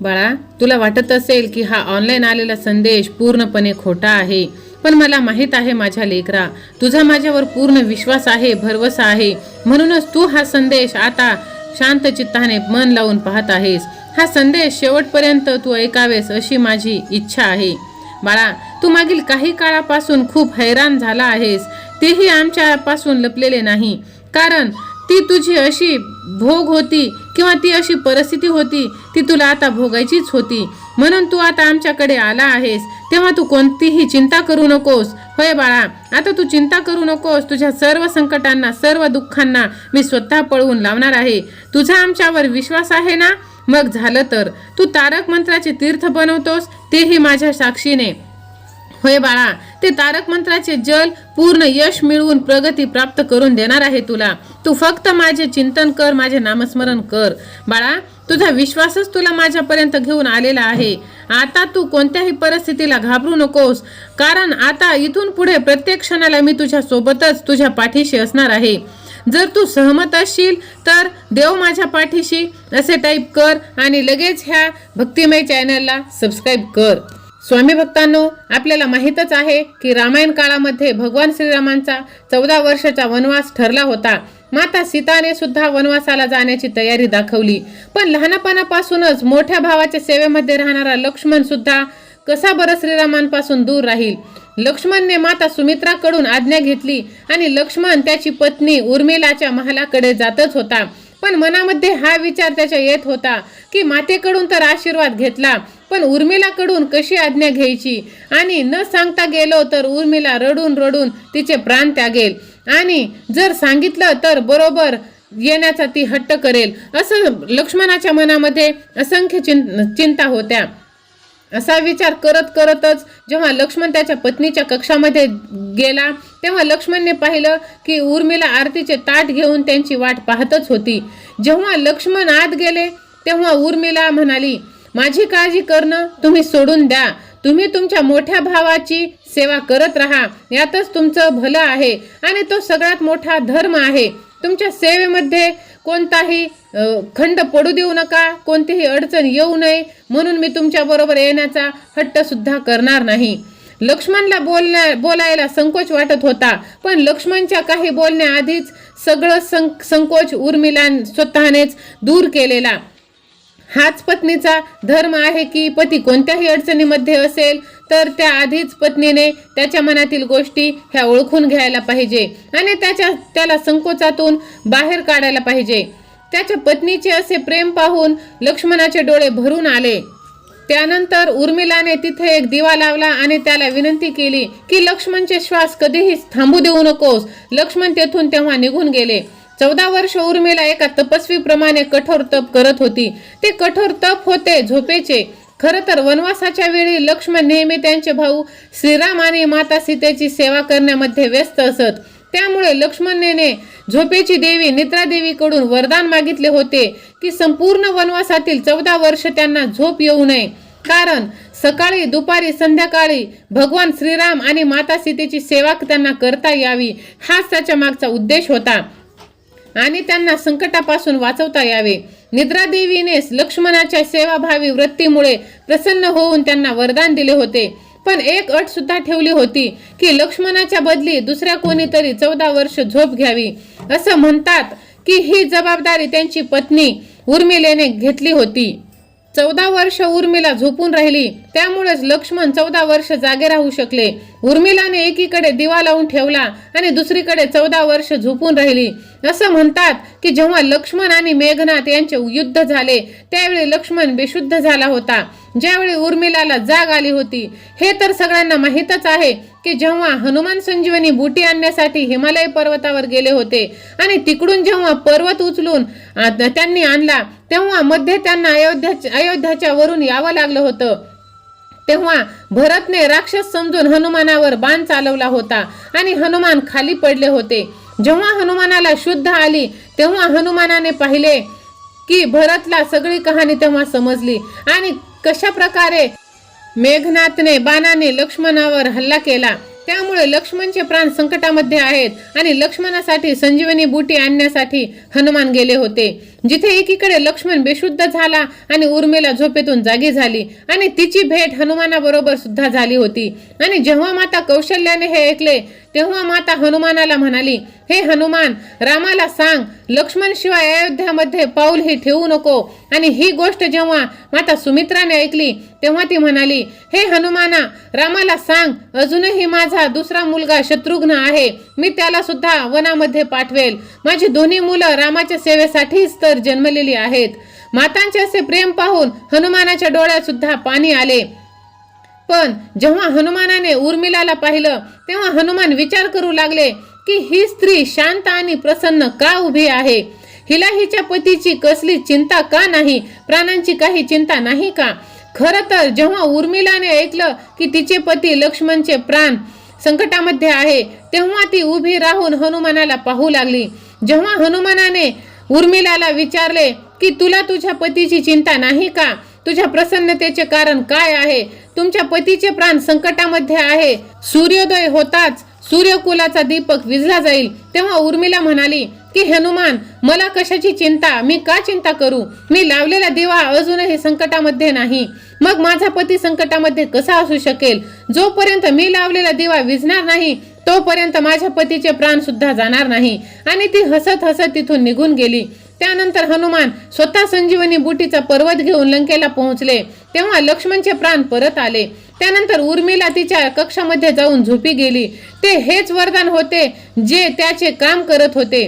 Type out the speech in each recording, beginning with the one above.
बाळा तुला वाटत असेल की हा ऑनलाईन आलेला संदेश पूर्णपणे खोटा आहे पण मला माहीत आहे माझ्या लेकरा तुझा माझ्यावर पूर्ण विश्वास आहे भरवसा आहे. म्हणूनच तू हा संदेश आता शांत चित्ताने मन लावून पाहत आहेस. हा संदेश शेवटपर्यंत तू ऐकावेस अशी माझी इच्छा आहे. बाळा तू मागील काही काळापासून खूप हैराण झाला आहेस. तेही आमच्यापासून लपलेले नाही. कारण ती तुझी अशी भोग होती किंवा ती अशी परिस्थिती होती ती तुला आता भोगायचीच होती. म्हणून तू आता आमच्याकडे आला आहेस. तेव्हा तू कोणतीही चिंता करू नकोस. होय बाळा आता तू चिंता करू नकोस. तुझ्या सर्व संकटांना सर्व दुःखांना मी स्वतः पळवून लावणार आहे. तुझा आमच्यावर विश्वास आहे ना? मग झालं तर. तू तारक मंत्राचे तीर्थ बनवतोस तेही माझ्या साक्षीने. होय बाळा ते तारक मंत्राचे जल पूर्ण यश मिळवून प्रगती प्राप्त करून देणार आहे तुला. तू फक्त माझे चिंतन कर माझे नामस्मरण कर. बाळा तुझा विश्वासच तुला माझ्यापर्यंत घेऊन आलेला आहे. आता तू कोणत्याही परिस्थितीला घाबरू नकोस कारण आता इथून पुढे प्रत्येक क्षणाला मी तुझ्या सोबतच तुझ्या पाठीशी असणार आहे. जर तू सहमत असशील तर देव माझ्या पाठीशी. असे टाईप कर आणि लगेच ह्या भक्तिमय चॅनलला सबस्क्राईब कर. स्वामी भक्तांनो आपल्याला माहीतच आहे की रामायण काळामध्ये भगवान श्रीरामांचा चौदा वर्षाचा वनवास ठरला होता. माता सीताने सुद्धा वनवासाला जाण्याची तयारी दाखवली. पण लहानपणापासूनच मोठ्या भावाच्या सेवेमध्ये राहणारा लक्ष्मण सुद्धा कसा बरं श्रीरामांपासून दूर राहील? लक्ष्मणने माता सुमित्राकडून आज्ञा घेतली आणि लक्ष्मण त्याची पत्नी उर्मिलाच्या महालाकडे जातच होता. पण मनामध्ये हा विचार त्याच्या येत होता की मातेकडून तर आशीर्वाद घेतला. पण उर्मिलाकडून कशी आज्ञा घ्यायची? आणि न सांगता गेलो तर उर्मिला रडून रडून तिचे प्राण त्यागेल. आणि जर सांगितलं तर बरोबर येण्याचा ती हट्ट करेल. असं लक्ष्मणाच्या मनामध्ये असंख्य चिं चिंता होत्या. असा विचार करत करतच जेव्हा लक्ष्मण त्याच्या पत्नीच्या कक्षामध्ये गेला तेव्हा लक्ष्मणने पाहिलं की उर्मिला आरतीचे ताट घेऊन त्यांची वाट पाहतच होती. जेव्हा लक्ष्मण आत गेले तेव्हा उर्मिला म्हणाली माझी काळजी करणं तुम्ही सोडून द्या. तुम्ही तुमच्या मोठ्या भावाची सेवा करत राहा. यातच तुमचं भलं आहे आणि तो सगळ्यात मोठा धर्म आहे. तुमच्या सेवेमध्ये कोणताही खंड पडू देऊ नका. कोणतीही अडचण येऊ नये. म्हणून मी तुमच्याबरोबर येण्याचा हट्टसुद्धा करणार नाही. लक्ष्मणला बोलण्या बोलायला संकोच वाटत होता. पण लक्ष्मणच्या काही बोलण्याआधीच सगळं सं संकोच उर्मिला स्वतःनेच दूर केलेला. हाच पत्नीचा धर्म आहे की पती कोणत्याही अडचणीमध्ये असेल तर त्या आधीच पत्नीने त्याच्या मनातील गोष्टी ह्या ओळखून घ्यायला पाहिजे आणि त्याच्या त्याला संकोचातून बाहेर काढायला पाहिजे. त्याच्या पत्नीचे असे प्रेम पाहून लक्ष्मणाचे डोळे भरून आले. त्यानंतर उर्मिलाने तिथे एक दिवा लावला आणि त्याला विनंती केली की लक्ष्मणचे श्वास कधीही थांबू देऊ नकोस. लक्ष्मण तेथून तेव्हा निघून गेले. चौदा वर्ष उर्मिला एका तपस्वीप्रमाणे कठोर तप करत होती. ते कठोर तप होते झोपेचे. खरं तर वनवासाच्या वेळी लक्ष्मण नेहमी त्यांचे भाऊ श्रीराम आणि माता सीतेची सेवा करण्यामध्ये व्यस्त असत. त्यामुळे लक्ष्मणने झोपेची देवी निद्रादेवीकडून वरदान मागितले होते की संपूर्ण वनवासातील चौदा वर्ष त्यांना झोप येऊ नये. कारण सकाळी दुपारी संध्याकाळी भगवान श्रीराम आणि माता सीतेची सेवा त्यांना करता यावी हाच त्याच्या मागचा उद्देश होता. आणि त्यांना संकटापासून वाचवता यावे. निद्रादेवीने लक्ष्मणाच्या सेवाभावी वृत्तीमुळे प्रसन्न होऊन त्यांना वरदान दिले होते. पण एक अट सुद्धा ठेवली होती की लक्ष्मणाच्या बदली दुसऱ्या कोणीतरी चौदा वर्ष झोप घ्यावी. असं म्हणतात की ही जबाबदारी त्यांची पत्नी उर्मिलेने घेतली होती. चौदा वर्ष उर्मिला झोपून राहिली. त्यामुळेच लक्ष्मण चौदा वर्ष जागे राहू शकले. उर्मिलाने एकीकडे दिवा लावून ठेवला आणि दुसरीकडे चौदा वर्ष झोपून राहिली. असं म्हणतात की जेव्हा लक्ष्मण आणि मेघनाथ यांचे युद्ध झाले त्यावेळी लक्ष्मण बेशुद्ध झाला होता. ज्यावेळी उर्मिलाला जाग आली होती. हे तर सगळ्यांना माहीतच आहे. की जेव्हा हनुमान संजीवनी बुटी आणण्यासाठी हिमालय पर्वतावर गेले होते आणि तिकडून जेव्हा पर्वत उचलून त्यांनी आणला तेव्हा मध्ये त्यांना अयोध्या अयोध्याच्या वरून यावं लागलं होतं. तेव्हा भरतने राक्षस समजून हनुमानावर बाण चालवला होता आणि हनुमान खाली पडले होते. जेव्हा हनुमानाला शुद्ध आली तेव्हा हनुमानाने पाहिले की भरतला सगळी कहाणी तेव्हा समजली आणि कशा प्रकारे मेघनाथने बाणाने लक्ष्मणावर हल्ला केला. त्यामुळे लक्ष्मणचे प्राण संकटामध्ये आहेत आणि लक्ष्मणासाठी संजीवनी बुटी आणण्यासाठी हनुमान गेले होते. जिथे एकीकडे लक्ष्मण बेशुद्ध झाला आणि उर्मिला झोपेतून जागी झाली आणि तिची भेट हनुमानाबरोबर सुद्धा झाली होती. आणि जेव्हा माता कौशल्याने हे ऐकले तेव्हा माता हनुमानाला म्हणाली हे हनुमान रामाला सांग लक्ष्मण शिवाय अयोध्यामध्ये पाऊलही ठेवू नको. आणि ही गोष्ट जेव्हा माता सुमित्राने ऐकली तेव्हा ती म्हणाली हे हनुमाना रामाला सांग अजूनही माझा दुसरा मुलगा शत्रुघ्न आहे. मी त्याला सुद्धा वनामध्ये पाठवेल. माझी दोन्ही मुलं रामाच्या सेवेसाठीच तर जन्मलेली आहेत. मातांचे असे प्रेम पाहून हनुमानाच्या डोळ्यात सुद्धा पाणी आले. पण जेव्हा हनुमानाने उर्मिलाला पाहिलं तेव्हा हनुमान विचार करू लागले की ही स्त्री शांत आणि प्रसन्न का उभी आहे? हिला हिच्या पतीची कसली चिंता का नाही? प्राणांची काही चिंता नाही का? खर तर जेव्हा उर्मिलाने ऐकलं की तिचे पती लक्ष्मणचे प्राण संकटामध्ये आहे तेव्हा ती उभी राहून हनुमानाला पाहू लागली. जेव्हा हनुमानाने उर्मिलाला विचारले की तुला तुझ्या पतीची चिंता नाही का? तुझ्या प्रसन्नतेचे कारण काय आहे? तुमच्या पतीचे प्राण संकटामध्ये आहे. सूर्योदय होताच सूर्यकुलाचा दीपक विझला जाईल. तेव्हा उर्मिला म्हणाली की हनुमान मला कशाची चिंता? मी का चिंता करू? मी लावलेला दिवा अजूनही संकटामध्ये नाही. मग माझा पती संकटामध्ये कसा असू शकेल? जोपर्यंत मी लावलेला दिवा विझणार नाही तोपर्यंत माझ्या पतीचे प्राण सुद्धा जाणार नाही. आणि ती हसत हसत तिथून निघून गेली. त्यानंतर हनुमान स्वतः संजीवनी बुटीचा पर्वत घेऊन लंकेला पोहोचले. तेव्हा लक्ष्मणचे प्राण परत आले. त्यानंतर उर्मिला तिच्या कक्षामध्ये जाऊन झोपी गेली. ते हेच वरदान होते जे त्याचे काम करत होते.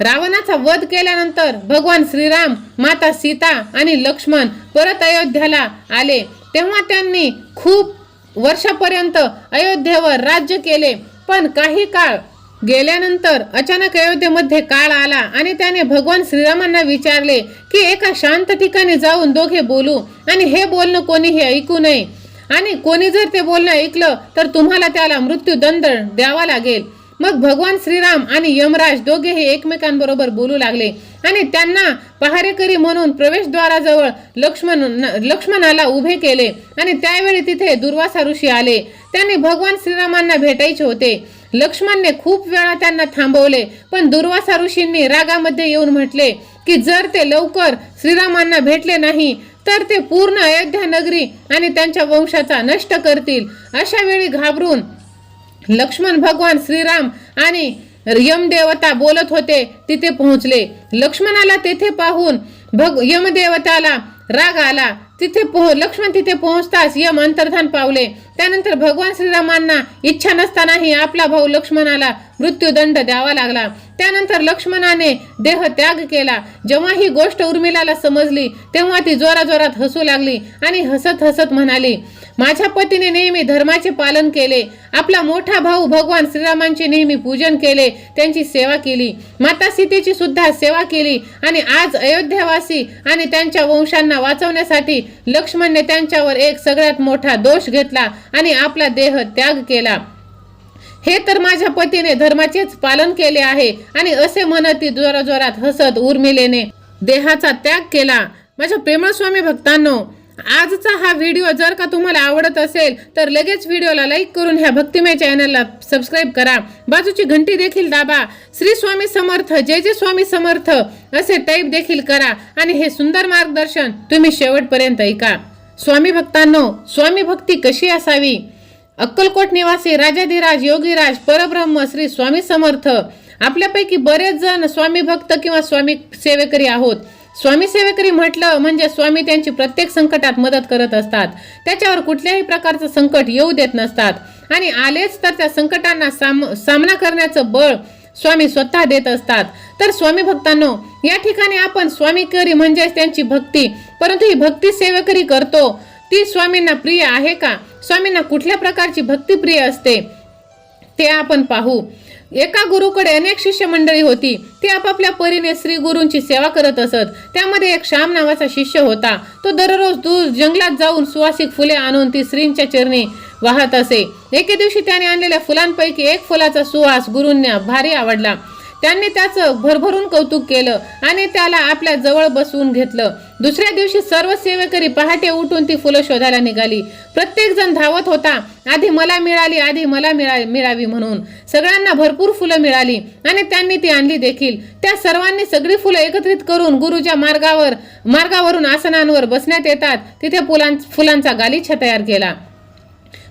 रावणाचा वध केल्यानंतर भगवान श्रीराम माता सीता आणि लक्ष्मण परत अयोध्याला आले. तेव्हा त्यांनी खूप वर्षापर्यंत अयोध्येवर राज्य केले. पण काही काळ गेल्यानंतर अचानक अयोध्येमध्ये काळ आला आणि त्याने भगवान श्रीरामांना विचारले की एका शांत ठिकाणी जाऊन दोघे बोलू आणि हे बोलणं कोणीही ऐकू नये. आणि कोणी जर ते बोलणं ऐकलं तर तुम्हाला त्याला मृत्यूदंड द्यावा लागेल. मग भगवान श्रीराम आणि यमराज दोघेही एकमेकांबरोबर बोलू लागले. आणि त्यांना पहारेकरी म्हणून प्रवेशद्वाराजवळ लक्ष्मण लक्ष्मणाला उभे केले. आणि त्यावेळी तिथे दुर्वासा ऋषी आले. त्यांनी भगवान श्रीरामांना भेटायचे होते. लक्ष्मणने खूप वेळा त्यांना थांबवले पण दुर्वासा ऋषींनी रागामध्ये येऊन म्हटले की जर ते लवकर श्रीरामांना भेटले नाही तर ते पूर्ण अयोध्या नगरी आणि त्यांच्या वंशाचा नष्ट करतील. अशा वेळी घाबरून लक्ष्मण भगवान श्रीराम आणि यमदेवता बोलत होते तिथे पोहोचले. लक्ष्मणाला तेथे पाहून भग यमदेवताला राग आला. तिथे पोह लक्ष्मण तिथे पोहोचताच यम अंतर्धान पावले. त्यानंतर भगवान श्रीरामांना इच्छा नसतानाही आपला भाऊ लक्ष्मणाला मृत्यूदंड द्यावा लागला. त्यानंतर लक्ष्मणाने देह त्याग केला. जेव्हा ही गोष्ट उर्मिलाला समजली तेव्हा ती जोराजोरात हसू लागली आणि हसत हसत म्हणाली माझ्या पतीने नेहमी धर्माचे पालन केले. आपला मोठा भाऊ भगवान श्रीरामांचे नेहमी पूजन केले त्यांची सेवा केली. माता सीतेची सुद्धा सेवा केली आणि आज अयोध्यावासी आणि त्यांच्या वंशांना वाचवण्यासाठी लक्ष्मणने त्यांच्यावर एक सगळ्यात मोठा दोष घेतला. आणि आपला देह त्याग केला. हे तर माझ्या पतीने धर्माचेच पालन केले आहे. आणि असे म्हणत ती जोराजोरात हसत उर्मिलेने देहाचा त्याग केला. माझ्या प्रेमळ स्वामी भक्तांनो आजचा हा व्हिडिओ जर का तुम्हाला आवडत असेल तर लगेच व्हिडिओला लाईक करून ह्या भक्तिमय चॅनलला सबस्क्राईब करा. बाजूची घंटी देखील दाबा. श्री स्वामी समर्थ जय जय स्वामी समर्थ असे टाईप देखील करा. आणि हे सुंदर मार्गदर्शन तुम्ही शेवटपर्यंत ऐका. स्वामी भक्तांनो स्वामी भक्ती कशी असावी? अक्कलकोट निवासी राजाधिराज योगीराज परब्रह्म श्री स्वामी समर्थ आपल्यापैकी बरेच जण स्वामी भक्त किंवा स्वामी सेवेकरी आहोत. स्वामी सेवेकरी म्हटलं म्हणजे स्वामी त्यांची प्रत्येक संकटात मदत करत असतात. त्याच्यावर कुठल्याही प्रकारचं संकट येऊ देत नसतात. आणि आलेच तर त्या संकटांना साम सामना करण्याचं बळ स्वामी स्वतः देत असतात. तर स्वामी भक्तांनो या ठिकाणी आपण स्वामीकरी म्हणजेच त्यांची भक्ती परंतु ही भक्ती सेवेकरी करतो. ती स्वामींना प्रिय आहे का? स्वामींना कुठल्या प्रकारची भक्ती प्रिय असते? ते आपण पाहू. एका गुरुकडे अनेक शिष्य मंडळी होती. ती आपापल्या परीने श्री गुरूंची सेवा करत असत. त्यामध्ये एक श्याम नावाचा शिष्य होता. तो दररोज दूर जंगलात जाऊन सुवासिक फुले आणून ती श्रींच्या चरणी वाहत असे. एके दिवशी त्याने आणलेल्या फुलांपैकी एक फुलाचा सुवास गुरूंना भारी आवडला. त्यांनी त्याचं भरभरून कौतुक केलं आणि त्याला आपल्या जवळ बसवून घेतलं. दुसऱ्या दिवशी सर्व सेवेकरी पहाटे उठून ती फुलं शोधायला निघाली. प्रत्येक जण धावत होता. आधी मला मिळाली आधी मला मिळा मिळावी म्हणून. सगळ्यांना भरपूर फुलं मिळाली आणि त्यांनी ती आणली देखील. त्या सर्वांनी सगळी फुलं एकत्रित करून गुरुच्या मार्गावर मार्गावरून आसनांवर बसण्यात येतात. तिथे फुलां फुलांचा गालिच्छा तयार केला.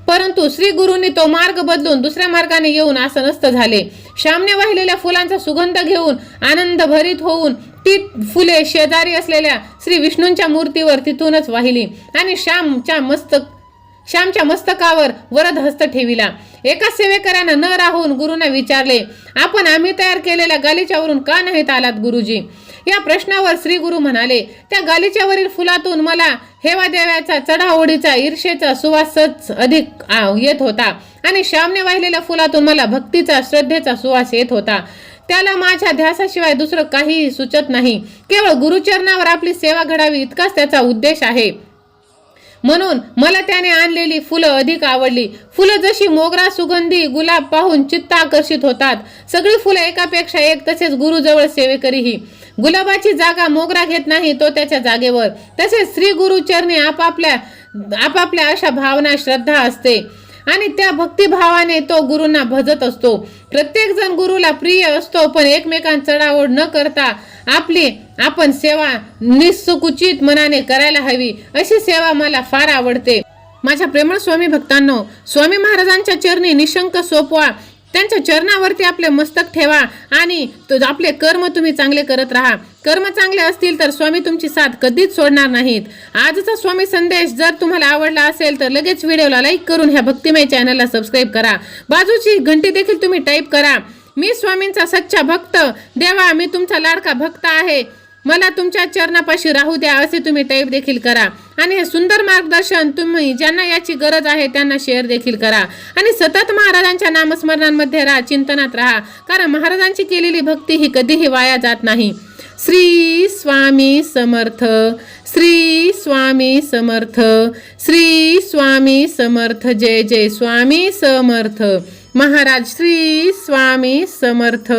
परंतु श्री गुरुंनी तो मार्ग बदलून दुसऱ्या मार्गाने येऊन आसनस्थ झाले. श्यामने वाहिलेल्या फुलांचा सुगंध घेऊन आनंद भरीत होऊन ती फुले शेजारी असलेल्या श्री विष्णूंच्या मूर्तीवर तिथूनच वाहिली आणि श्यामच्या मस्तक श्यामच्या मस्तकावर वरद हस्त ठेविला. एका सेवेकरानं न राहून गुरुंना विचारले आपण आम्ही तयार केलेल्या गालिच्यावरून का नाहीत आलात गुरुजी? या प्रश्नावर श्री गुरु म्हणाले त्या गालिच्यावरील फुलातून मला हेवा देव्याचा चढाओढीचा ईर्षेचा सुवासच अधिक येत होता आणि श्यामने वाहिलेल्या फुलातून मला भक्तीचा श्रद्धेचा सुवास येत होता. त्याला माझ्या ध्यासाशिवाय दुसरं काही सुचत नाही. केवळ गुरुचरणावर आपली सेवा घडावी इतकाच त्याचा उद्देश आहे. म्हणून मला त्याने आणलेली फुलं अधिक आवडली. फुलं जशी मोगरा सुगंधी गुलाब पाहून चित्त आकर्षित होतात. सगळी फुलं एकापेक्षा एक तसेच गुरुजवळ सेवेकरीही. गुलाबाची जागा मोगरा घेत नाही तो त्याच्या जागेवर. तसेच श्री गुरुचरणी आपापल्या आपापल्या अशा भावना श्रद्धा असते. आणि त्या भक्तिभावाने तो गुरूंना भजत असतो. प्रत्येक जण गुरुला प्रिय असतो पण एकमेकांत चढाओढ न करता आपली आपण सेवा निसकुचित मनाने करायला हवी अशी सेवा मला फार आवडते. माझ्या प्रेमळ स्वामी भक्तांनो स्वामी महाराजांच्या चरणी निशंक सोपवा. त्यांच्या चरणावरती आपले मस्तक ठेवा आणि तो- आपले कर्म तुम्ही चांगले करत राहा. कर्म चांगले असतील तर स्वामी तुमची साथ कधीच सोडणार नाहीत. आजचा स्वामी संदेश जर तुम्हाला आवडला असेल तर लगेच व्हिडिओला लाईक करून ह्या भक्तिमय चॅनलला सबस्क्राईब करा. बाजूची घंटी देखील तुम्ही टाईप करा. मी स्वामींचा सच्चा भक्त. देवा मी तुमचा लाडका भक्त आहे. मला तुमच्या चरणापाशी राहू द्या असे तुम्ही टाईप देखील करा. आणि हे सुंदर मार्गदर्शन तुम्ही ज्यांना याची गरज आहे त्यांना शेअर देखील करा. आणि सतत महाराजांच्या नामस्मरणांमध्ये राहा चिंतनात राहा. कारण महाराजांची केलेली भक्ती ही कधीही वाया जात नाही. श्री स्वामी समर्थ श्री स्वामी समर्थ श्री स्वामी समर्थ जय जय स्वामी समर्थ. महाराज श्री स्वामी समर्थ.